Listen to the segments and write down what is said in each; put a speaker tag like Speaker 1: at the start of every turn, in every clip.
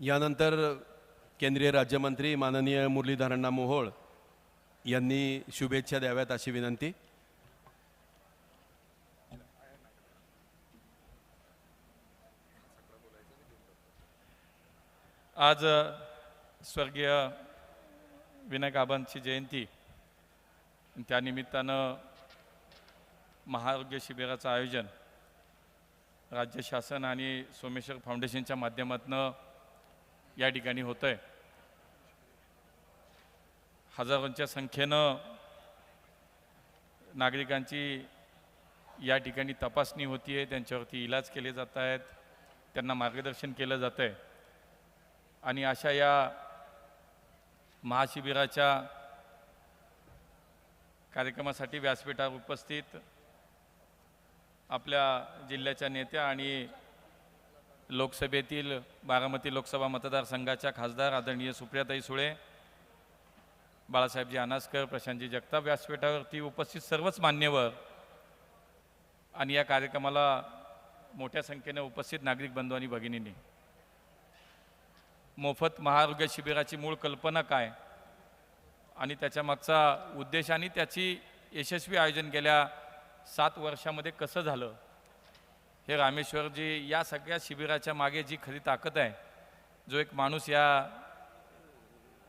Speaker 1: यानंतर केंद्रीय राज्यमंत्री माननीय मुरलीधरांना मोहोळ यांनी शुभेच्छा द्याव्यात अशी विनंती.
Speaker 2: आज स्वर्गीय विनायक आबांची जयंती. त्यानिमित्तानं महाआरोग्य शिबिराचं आयोजन राज्य शासन आणि सोमेश्वर फाउंडेशनच्या माध्यमातून या ठिकाणी होत आहे हजारोंच्या संख्येनं नागरिकांची या ठिकाणी तपासणी होती आहे त्यांच्यावरती इलाज केले जात आहेत त्यांना मार्गदर्शन केलं जातं आहे आणि अशा या महाशिबिराच्या कार्यक्रमासाठी व्यासपीठावर उपस्थित आपल्या जिल्ह्याच्या नेत्या आणि लोकसभेतील बारामती लोकसभा मतदारसंघाच्या खासदार आदरणीय सुप्रियाताई सुळे बाळासाहेबजी अनासकर प्रशांतजी जगताप व्यासपीठावरती उपस्थित सर्वच मान्यवर आणि या कार्यक्रमाला मोठ्या संख्येने उपस्थित नागरिक बंधू आणि भगिनींनी. मोफत महाआरोग्य शिबिराची मूळ कल्पना काय? आणि त्याच्या मागचा उद्देश आणि त्याची यशस्वी आयोजन गेल्या सात वर्षामध्ये कसं झालं? हे रामेश्वरजी या सगळ्या शिबिराच्या मागे जी खरी ताकद आहे जो एक माणूस या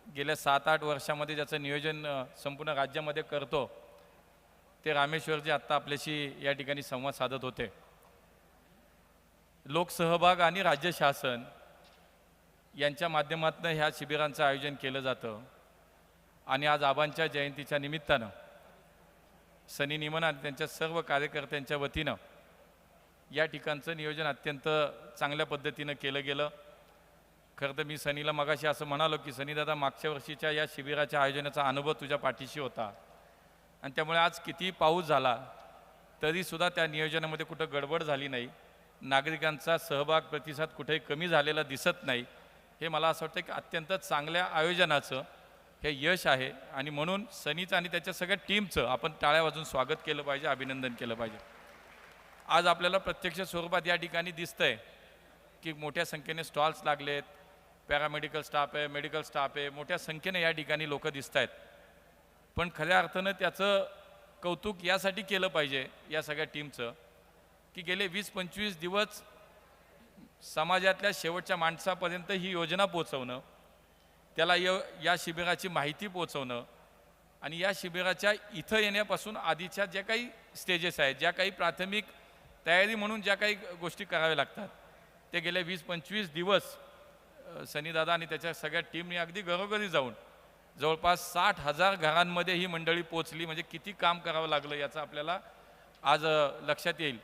Speaker 2: गेल्या सात आठ वर्षामध्ये ज्याचं नियोजन संपूर्ण राज्यामध्ये करतो ते रामेश्वरजी आत्ता आपल्याशी या ठिकाणी संवाद साधत होते. लोकसहभाग आणि राज्य शासन यांच्या माध्यमातून ह्या शिबिरांचं आयोजन केलं जातं. आणि आज आबांच्या जयंतीच्या निमित्तानं सनी निमन आणि त्यांच्या सर्व कार्यकर्त्यांच्या वतीनं या ठिकाणचं नियोजन अत्यंत चांगल्या पद्धतीनं केलं गेलं. खरं तर मी सनीला मगाशी असं म्हणालो की सनी दादा मागच्या वर्षीच्या या शिबिराच्या आयोजनाचा अनुभव तुझ्या पाठीशी होता. आणि त्यामुळे आज कितीही पाऊस झाला तरीसुद्धा त्या नियोजनामध्ये कुठं गडबड झाली नाही. नागरिकांचा सहभाग प्रतिसाद कुठेही कमी झालेला दिसत नाही. हे मला असं वाटतं की अत्यंत चांगल्या आयोजनाचं हे यश आहे. आणि म्हणून सनीचं आणि त्याच्या सगळ्या टीमचं आपण टाळ्या वाजून स्वागत केलं पाहिजे अभिनंदन केलं पाहिजे. आज आपल्याला प्रत्यक्ष स्वरूपात या ठिकाणी दिसतंय की मोठ्या संख्येने स्टॉल्स लागलेत पॅरामेडिकल स्टाफ आहे मेडिकल स्टाफ आहे मोठ्या संख्येने या ठिकाणी लोक दिसत आहेत पण खऱ्या अर्थानं त्याचं कौतुक यासाठी केलं पाहिजे या सगळ्या टीमचं की गेले वीस पंचवीस दिवस समाजातल्या शेवटच्या माणसापर्यंत ही योजना पोचवणं त्याला य या शिबिराची माहिती पोचवणं आणि या शिबिराच्या इथं येण्यापासून आधीच्या ज्या काही स्टेजेस आहेत ज्या काही प्राथमिक तयारी म्हणून ज्या काही गोष्टी कराव्या लागतात ते गेले वीस पंचवीस दिवस सनीदादा आणि त्याच्या सगळ्या टीमने अगदी घरोघरी जाऊन जवळपास साठ हजार घरांमध्ये ही मंडळी पोचली म्हणजे किती काम करावं लागलं याचं आपल्याला आज लक्षात येईल.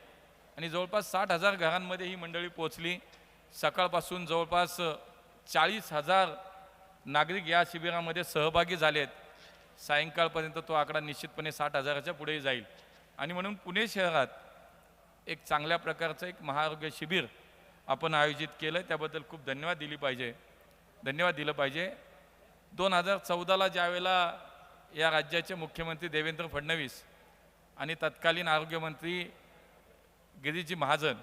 Speaker 2: आणि जवळपास साठ हजार घरांमध्ये ही मंडळी पोचली सकाळपासून जवळपास चाळीस हजार नागरिक या शिबिरामध्ये सहभागी झालेत. सायंकाळपर्यंत तो आकडा निश्चितपणे साठ हजाराच्या पुढेही जाईल. आणि म्हणून पुणे शहरात एक चांगल्या प्रकारचं एक महाआरोग्य शिबिर आपण आयोजित केलं. त्याबद्दल खूप धन्यवाद दिली पाहिजे. धन्यवाद दिलं पाहिजे. दोन हजार चौदाला ज्यावेळेला या राज्याचे मुख्यमंत्री देवेंद्र फडणवीस आणि तत्कालीन आरोग्यमंत्री गिरीजी महाजन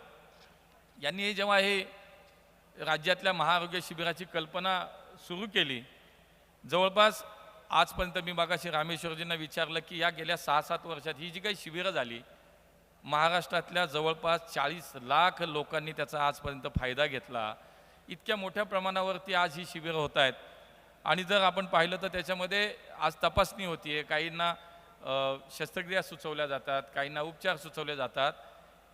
Speaker 2: यांनी जेव्हा हे राज्यातल्या महाआरोग्य शिबिराची कल्पना सुरू केली जवळपास आजपर्यंत मी मागाशी रामेश्वरजींना विचारलं की या गेल्या सहा सात वर्षात ही जी काही शिबिरं झाली महाराष्ट्रातल्या जवळपास चाळीस लाख लोकांनी त्याचा आजपर्यंत फायदा घेतला. इतक्या मोठ्या प्रमाणावरती आज ही शिबिरं होत आहेत. आणि जर आपण पाहिलं तर त्याच्यामध्ये आज तपासणी होती आहे काहींना शस्त्रक्रिया सुचवल्या जातात काहींना उपचार सुचवले जातात.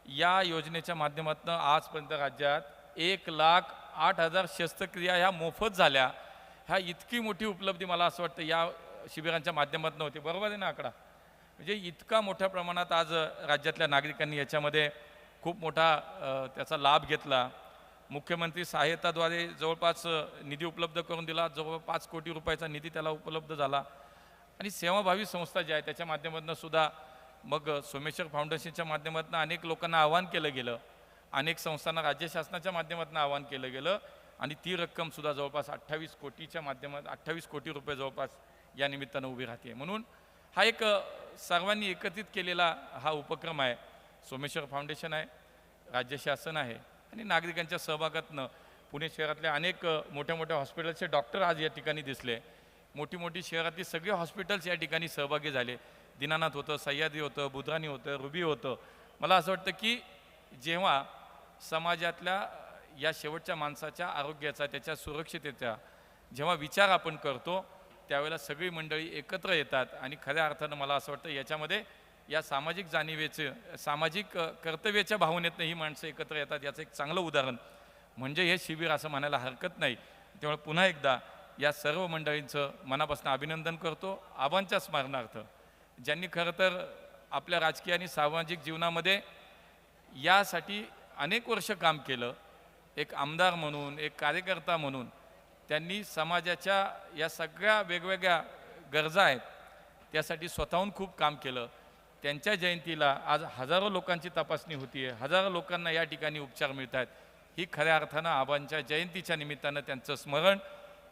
Speaker 2: या योजनेच्या माध्यमातून आजपर्यंत राज्यात एक लाख आठ हजार शस्त्रक्रिया ह्या मोफत झाल्या. ह्या इतकी मोठी उपलब्धी मला असं वाटतं या शिबिरांच्या माध्यमातून होती. बरोबर आहे ना आकडा? म्हणजे इतका मोठ्या प्रमाणात आज राज्यातल्या नागरिकांनी याच्यामध्ये खूप मोठा त्याचा लाभ घेतला. मुख्यमंत्री सहाय्यताद्वारे जवळपास निधी उपलब्ध करून दिला. जवळ पाच कोटी रुपयाचा निधी त्याला उपलब्ध झाला. आणि सेवाभावी संस्था ज्या आहे त्याच्या माध्यमातून सुद्धा मग सोमेश्वर फाउंडेशनच्या माध्यमातून अनेक लोकांना आवाहन केलं गेलं. अनेक संस्थांना राज्य शासनाच्या माध्यमातून आवाहन केलं गेलं. आणि ती रक्कम सुद्धा जवळपास अठ्ठावीस कोटीच्या माध्यमात अठ्ठावीस कोटी रुपये जवळपास या निमित्तानं उभी राहते म्हणून हा एक सर्वांनी एकत्रित केलेला हा उपक्रम आहे. सोमेश्वर फाउंडेशन आहे राज्य शासन आहे आणि नागरिकांच्या सहभागातनं पुणे शहरातल्या अनेक मोठ्या मोठ्या हॉस्पिटल्सचे डॉक्टर आज या ठिकाणी दिसले. मोठी मोठी शहरातली सगळे हॉस्पिटल्स या ठिकाणी सहभागी झाले. दिनानाथ होतं सह्याद्री होतं बुधराणी होतं रुबी होतं. मला असं वाटतं की जेव्हा समाजातल्या या शेवटच्या माणसाच्या आरोग्याचा त्याच्या सुरक्षितेचा जेव्हा विचार आपण करतो त्यावेळेला सगळी मंडळी एकत्र येतात. आणि खऱ्या अर्थानं मला असं वाटतं याच्यामध्ये या सामाजिक जाणीवेचं सामाजिक कर्तव्याच्या भावनेतनं ही माणसं एकत्र येतात याचं एक चांगलं उदाहरण. म्हणजे हे शिबिर असं म्हणायला हरकत नाही. त्यामुळे पुन्हा एकदा या सर्व मंडळींचं मनापासून अभिनंदन करतो. आबांच्या स्मरणार्थ. ज्यांनी खरं तर आपल्या राजकीय आणि सामाजिक जीवनामध्ये यासाठी अनेक वर्ष काम केलं. एक आमदार म्हणून एक कार्यकर्ता म्हणून त्यांनी समाजाच्या या सगळ्या वेगवेगळ्या गरजा आहेत त्यासाठी स्वतःहून खूप काम केलं. त्यांच्या जयंतीला आज हजारो लोकांची तपासणी होती आहे हजारो लोकांना या ठिकाणी उपचार मिळत आहेत ही खऱ्या अर्थानं आबांच्या जयंतीच्या निमित्तानं त्यांचं स्मरण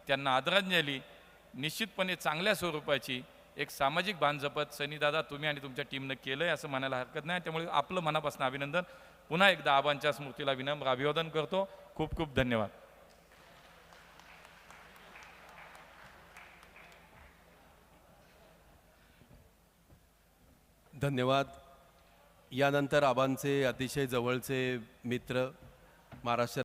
Speaker 2: त्यांना आदरांजली निश्चितपणे चांगल्या स्वरूपाची एक सामाजिक बांध जपत सनीदादा तुम्ही आणि तुमच्या टीमनं केलं आहे असं म्हणायला हरकत नाही. त्यामुळे आपलं मनापासून अभिनंदन. पुन्हा एकदा आबांच्या स्मृतीला विनम्र अभिवादन करतो. खूप खूप धन्यवाद.
Speaker 1: धन्यवाद. यानंतर आबांचे अतिशय जवळचे मित्र महाराष्ट्र